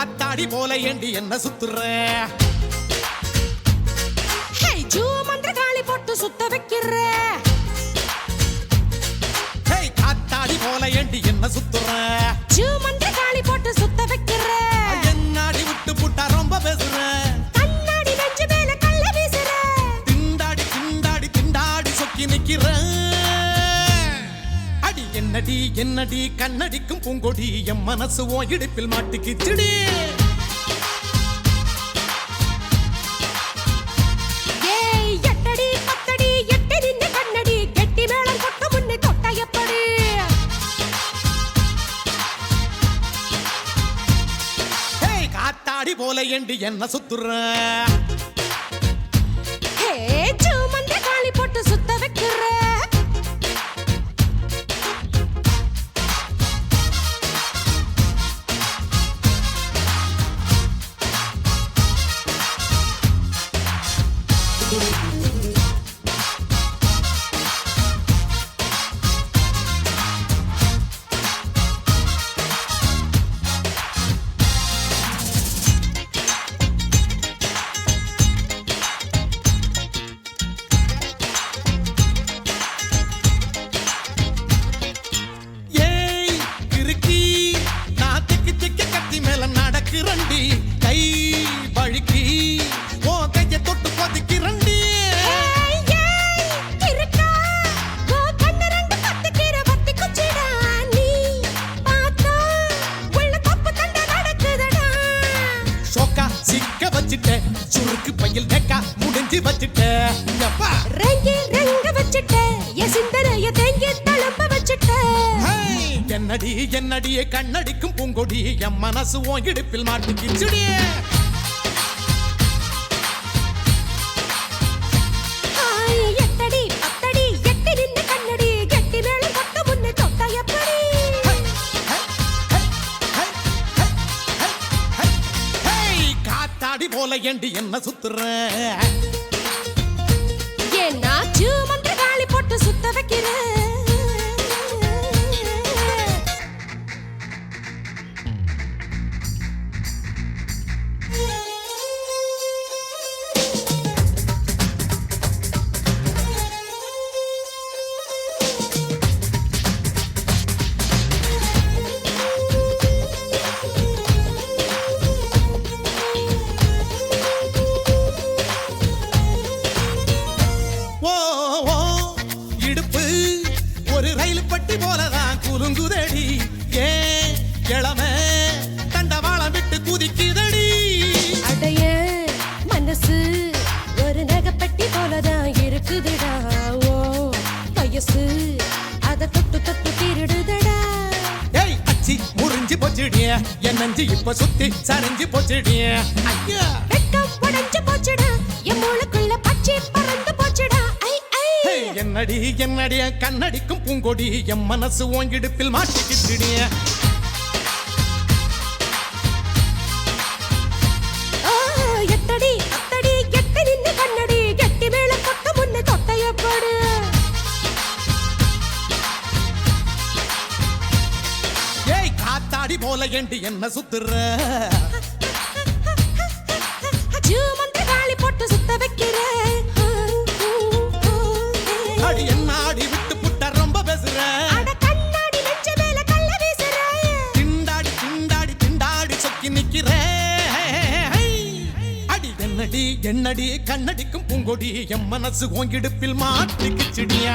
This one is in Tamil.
காத்தாடி போல ஏண்டி என்ன சுத்துற? ஹே ஜூ மந்திர காளி போட்டு சுத்த வைக்கிற. ஹேய் காத்தாடி போல ஏண்டி என்ன சுத்துற? ஜூ மந்திர என்னடி என்னடி கண்ணடிக்கும் பூங்கொடி என் மனசு ஓ இடுப்பில் மாட்டிக்கிச்சுடி. ஏய் எட்டடி பத்தடி எட்டி மேல நடக்கிறண்டி கை வழுக்கி. ஓ கைய தொட்டு கொதிக்கிறண்டி சிக்க வச்சிட்ட சுருக்கு பையில் டெக்கா முடிஞ்சு வச்சிட்ட. ரெங்கி ரெங்க வச்சிட்ட. என் சிந்தனைய தேங்கி தளம்ப வச்சிட்ட. என்னடி என்னடி கண்ணடிக்கும் பூங்கொடி என் மனசு உன் இடுப்பில் மாட்டிக்கிச்சுடி ஆய், எட்டடி பத்தடி எட்டி நின்னு கண்ணடி கெட்டி மேளம் கொட்ட முன்னே தொட்ட எப்படி ஹேய், காத்தாடி போல ஏண்டி என்ன சுத்துற? ஏன்னா என் நஞ்சு இப்ப சுத்தி சரிஞ்சு போச்சுடிய. ஐயா. வெட்கம் உடைஞ்சு போச்சுடா. என் மூளைக்குள்ள பச்சை பறந்து போச்சுடா. ஐ ஐ. ஹேய், என்னடி என்னடி கண்ணடிக்கும் பூங்கொடி. என் மனசு உன் இடுப்பில் மாட்டிக்கிட்டுடிய காத்தாடி போல ஏண்டி என்ன சுத்துற? போட்டு சுத்த வைக்கிற. அடி என்ன ஆடி விட்டு புட்ட ரொம்ப பேசுற? அட கண்ணாடி நெஞ்ச மேல கள்ள வீசுற. திண்டாடி திண்டாடி திண்டாடி சொக்கி நிக்கிற. அடி என்னடி என்னடி கண்ணடிக்கும் பூங்கொடி என் மனசு உன் இடுப்பில் மாட்டிக்கிச்சுடியா?